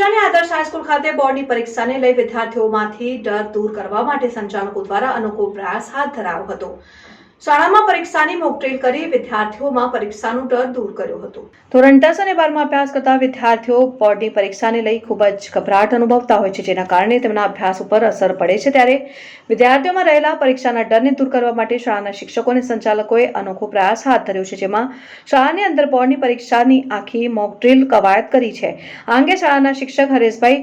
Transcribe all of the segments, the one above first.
ડીસાની આદર્શ હાઈસ્કૂલ ખાતે બોર્ડની પરીક્ષાને લઈ વિદ્યાર્થીઓમાંથી ડર દૂર કરવા માટે સંચાલકો દ્વારા અનુકૂળ પ્રયાસ હાથ ધરાયો હતો. શાળામાં પરીક્ષાની મોક ડ્રીલ કરી વિદ્યાર્થીઓમાં પરીક્ષાનો ડર દૂર કર્યો હતો. ધોરણ દસ અને બારમાં અભ્યાસ કરતા વિદ્યાર્થીઓ બોર્ડની પરીક્ષાને લઈ ખૂબ જ ગભરાટ અનુભવતા હોય છે, જેના કારણે તેમના અભ્યાસ ઉપર અસર પડે છે. ત્યારે વિદ્યાર્થીઓમાં રહેલા પરીક્ષાના ડરને દૂર કરવા માટે શાળાના શિક્ષકો અને સંચાલકોએ અનોખો પ્રયાસ હાથ ધર્યો છે, જેમાં શાળાની અંદર બોર્ડની પરીક્ષાની આખી મોક ડ્રીલ કવાયત કરી છે. આ અંગે શાળાના શિક્ષક હરેશભાઈ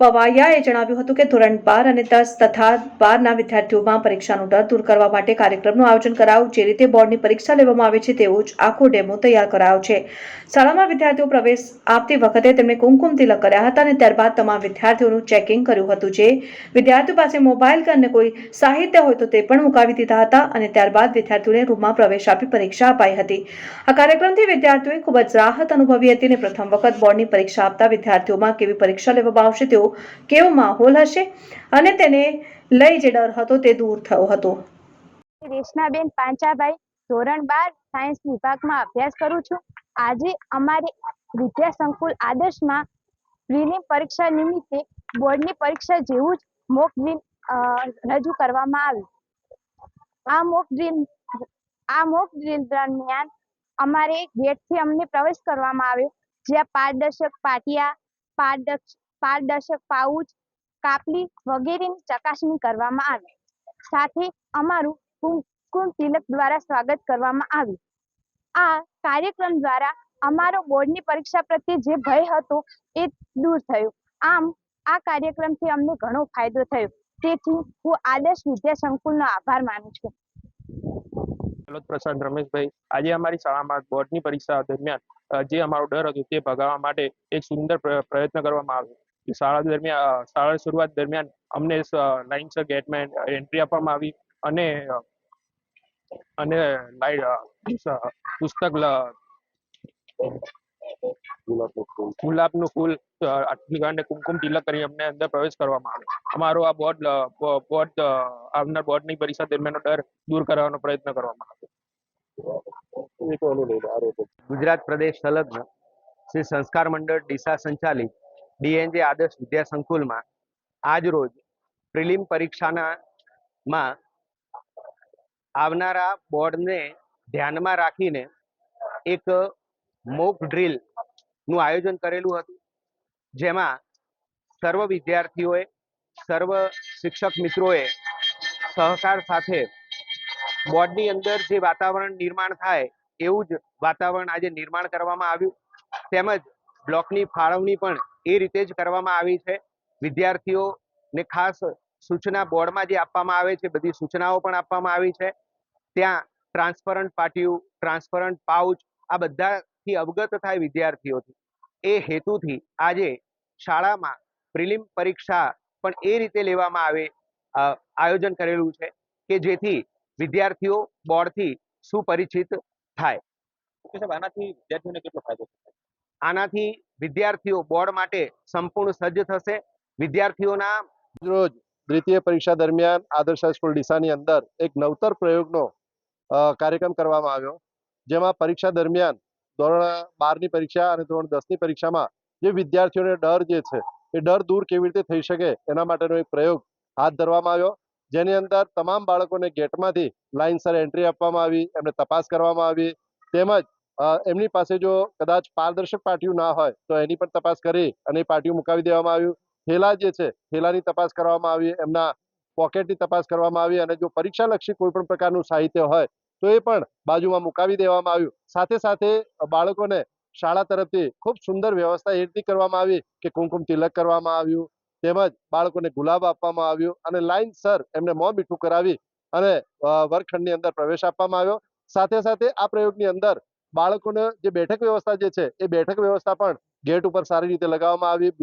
પવાયાએ જણાવ્યું હતું કે ધોરણ બાર અને દસ તથા બારના વિદ્યાર્થીઓમાં પરીક્ષાનો ડર દૂર કરવા માટે કાર્યક્રમનું આયોજન કરાયું જે રીતે બોર્ડની પરીક્ષા લેવામાં આવે છે તેવો જ આખો ડેમો તૈયાર કરાયો છે. શાળામાં વિદ્યાર્થીઓ પ્રવેશ આપતી વખતે તેમણે કુમકુમ તિલક કર્યા હતા અને ત્યારબાદ તમામ વિદ્યાર્થીઓનું ચેકિંગ કર્યું હતું જે વિદ્યાર્થીઓ પાસે મોબાઈલ કે અન્ય કોઈ સાહિત્ય હોય તો તે પણ મુકાવી દીધા હતા અને ત્યારબાદ વિદ્યાર્થીઓને રૂમમાં પ્રવેશ આપી પરીક્ષા અપાઈ હતી. આ કાર્યક્રમથી વિદ્યાર્થીઓએ ખૂબ જ રાહત અનુભવી હતી અને પ્રથમ વખત બોર્ડની પરીક્ષા આપતા વિદ્યાર્થીઓમાં કેવી પરીક્ષા લેવામાં આવશે તેવો કેવો માહોલ હશે? અને તેને લઈ જે ડર હતો તે દૂર થયો હતો. રેશનાબેન પાંચાભાઈ, ધોરણ બાર સાયન્સ વિભાગમાં અભ્યાસ કરું છું. આજે અમારે વિદ્યા સંકુલ આદર્શમાં પ્રિલિમ પરીક્ષા નિમિત્તે બોર્ડની પરીક્ષા જેવું જ મોક ડ્રીલ રજૂ કરવામાં આવ્યું આ મોક ડ્રીલ આ મોક ડ્રીલ દરમિયાન અમારે ગેટથી અમને પ્રવેશ કરવામાં આવ્યો. જ્યાં પારદર્શક પાટિયા પારદર્શ પારદર્શક પાઉચ કાપલી વગેરેની ચકાસણી કરવામાં આવી. સાથે અમારું કુમકુમ તિલક દ્વારા સ્વાગત કરવામાં આવ્યું. આ કાર્યક્રમ દ્વારા અમારો બોર્ડની પરીક્ષા પ્રત્યે જે ભય હતો એ દૂર થયો. આમ, આ કાર્યક્રમથી અમને ઘણો ફાયદો થયો. તેથી હું આદર્શ વિદ્યા સંકુલનો આભાર માનું છું. કલોદ પ્રશાંત રમેશભાઈ, આજે અમારી શાળામાં બોર્ડની પરીક્ષા દરમિયાન જે અમારો ડર હતો તે ભગાવવા માટે એક સુંદર પ્ર- પ્રયત્ન કરવામાં આવ્યો. શાળા દરમિયાન શાળા શરૂઆત દરમિયાન અમને લાઇન્સર ગેટમાં એન્ટ્રી આપવામાં આવી અને અને પુસ્તક ગુલાબનું ફૂલ અને કુમકુમ તિલક કરી અમને અંદર પ્રવેશ કરવામાં આવ્યો. અમારો આ બોર્ડ બોર્ડ આવનાર બોર્ડની પરીક્ષા દરમિયાનનો ડર દૂર કરવાનો પ્રયત્ન કરવામાં આવ્યો. ગુજરાત પ્રદેશ સંલગ્ન શ્રી સંસ્કાર મંડળ ડીસા સંચાલિત ડીએનજે આદર્શ વિદ્યા સંકુલમાં આજ રોજ પ્રિલિમ પરીક્ષાના આવનારા બોર્ડને ધ્યાનમાં રાખીને એક મોક ડ્રીલનું આયોજન કરેલું હતું. જેમાં સર્વ વિદ્યાર્થીઓએ, સર્વ શિક્ષક મિત્રોએ સહકાર સાથે બોર્ડની અંદર જે વાતાવરણ નિર્માણ થાય એવું જ વાતાવરણ આજે નિર્માણ કરવામાં આવ્યું. તેમજ બ્લોકની ફાળવણી પણ એ રીતે જ કરવામાં આવી છે. વિદ્યાર્થીઓને ખાસ સૂચના બોર્ડમાં જે આપવામાં આવે છે, બધી સૂચનાઓ પણ આપવામાં આવી છે. ત્યાં ટ્રાન્સપરન્ટ પાટિયું, ટ્રાન્સપરન્ટ પાઉચ, આ બધાથી અવગત થાય વિદ્યાર્થીઓથી. એ હેતુથી આજે શાળામાં પ્રિલિમ પરીક્ષા પણ એ રીતે લેવામાં આવે આયોજન કરેલું છે કે જેથી વિદ્યાર્થીઓ બોર્ડથી સુપરિચિત થાય. સાહેબ, આનાથી વિદ્યાર્થીઓને કેટલો ફાયદો આનાથી વિદ્યાર્થીઓ બોર્ડ માટે સંપૂર્ણ સજ્જ થશે. વિદ્યાર્થીઓના રોજ દ્વિતીય પરીક્ષા દરમિયાન આદર્શ હાઈસ્કૂલ ડીસાની અંદર એક નવતર પ્રયોગનો કાર્યક્રમ કરવામાં આવ્યો. જેમાં પરીક્ષા દરમિયાન ધોરણ બારની પરીક્ષા અને ધોરણ દસની પરીક્ષામાં જે વિદ્યાર્થીઓને ડર જે છે, એ ડર દૂર કેવી રીતે થઈ શકે એના માટેનો એક પ્રયોગ હાથ ધરવામાં આવ્યો. જેની અંદર તમામ બાળકોને ગેટમાંથી લાઇનસર એન્ટ્રી આપવામાં આવી, એમને તપાસ કરવામાં આવી. તેમજ એમની પાસે જો કદાચ પારદર્શક પાર્ટીઓ ના હોય, તો એની પણ તપાસ કરી અને પાટિયું મુકાવી દેવામાં આવ્યું. થેલા જે છે થેલાની તપાસ કરવામાં આવી, એમના પોકેટની તપાસ કરવામાં આવી અને જો પરીક્ષાલક્ષી કોઈ પણ પ્રકારનું સાહિત્ય હોય, તો એ પણ બાજુમાં મુકાવી દેવામાં આવ્યું. સાથે સાથે બાળકોને શાળા તરફથી ખૂબ સુંદર વ્યવસ્થા એ રીતની કરવામાં આવી કે કુમકુમ તિલક કરવામાં આવ્યું, તેમજ બાળકોને ગુલાબ આપવામાં આવ્યું અને લાઈન સર એમને મોં મીઠું કરાવી અને વર્ગખંડની અંદર પ્રવેશ આપવામાં આવ્યો. સાથે સાથે આ પ્રયોગની અંદર બાળકોને જે બેઠક વ્યવસ્થા જે છે એ બેઠક વ્યવસ્થા પણ ગેટ ઉપર સારી રીતે લગાવવામાં આવી.